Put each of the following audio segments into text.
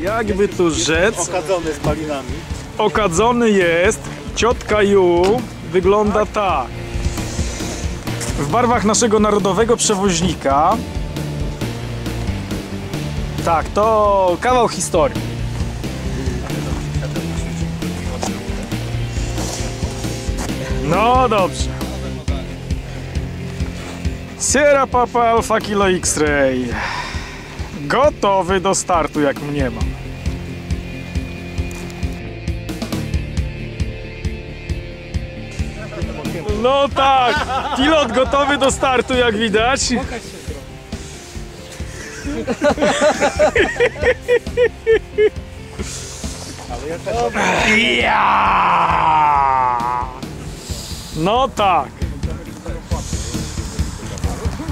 Jakby tu rzec, Okadzony spalinami. okadzony jest. Ciotka Ju wygląda tak. W barwach naszego narodowego przewoźnika. Tak, to kawał historii. No dobrze. Sierra Papa Alpha Kilo X-Ray. Gotowy do startu, jak mnie mam. No tak, pilot gotowy do startu, jak widać. Ja! No tak.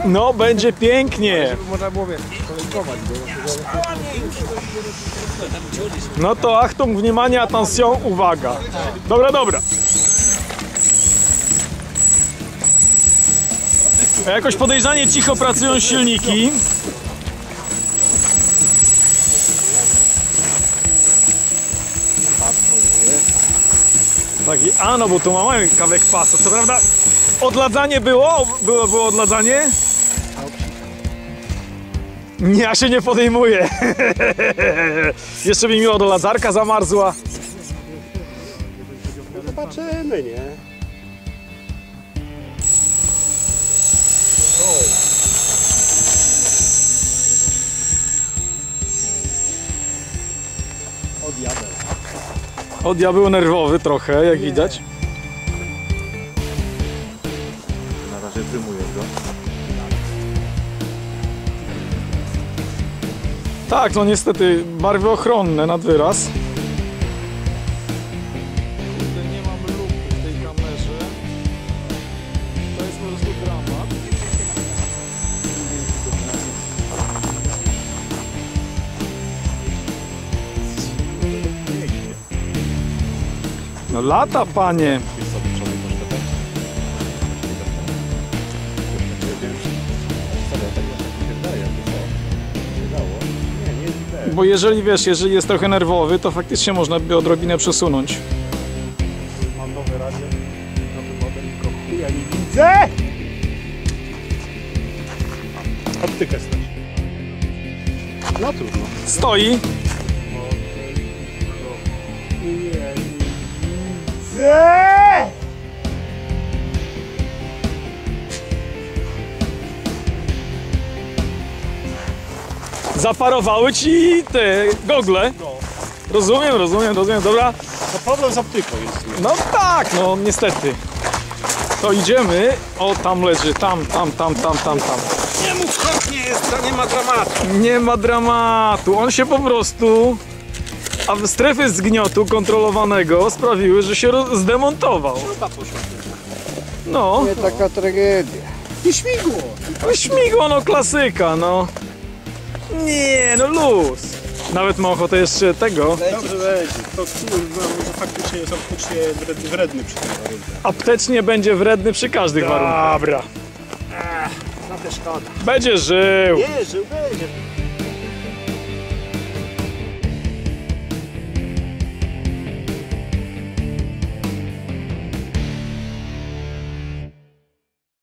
No, będzie pięknie. Można było go. No to Achtung, wнимание, attention, uwaga. Dobra, dobra. Jakoś podejrzanie cicho pracują silniki. Taki, a no bo tu mamy kawałek pasa, co prawda odladzanie było? Było, było odladzanie? nie, ja się nie podejmuję. Jeszcze mi odladzarka zamarzła. Zobaczymy, nie? Odjadę. Odja był nerwowy trochę, jak widać. Na razie wymuję go. Tak, no niestety barwy ochronne nad wyraz. Nie mam luku w tej kamerze. To jest po prostu dramat. No lata, panie. Bo jeżeli wiesz, jeżeli jest trochę nerwowy, to faktycznie można by odrobinę przesunąć. Mam nowe radio, nowy model, tylko chuja nie widzę! Optykę stać. No trudno. Stoi. Nie Zaparowały ci te gogle. No, Rozumiem, rozumiem, rozumiem, dobra. to problem z optyką jest. No tak, no niestety. To idziemy. O, tam leży, tam, tam, tam, tam, tam, tam. Nie mów skąd nie jest, to nie ma dramatu. Nie ma dramatu. On się po prostu. A w strefy zgniotu kontrolowanego sprawiły, że się zdemontował. Chyba. No, Nie taka tragedia. I śmigło. no śmigło, no klasyka, no. Nie, no luz. Nawet mam ochotę jeszcze tego. Dobrze będzie. To kurwa, może faktycznie jest faktycznie wredny, wredny przy tym warunku. Aptecznie będzie wredny przy każdych warunkach. Dobra. Na te szkoda. Będzie żył. Nie, żył będzie.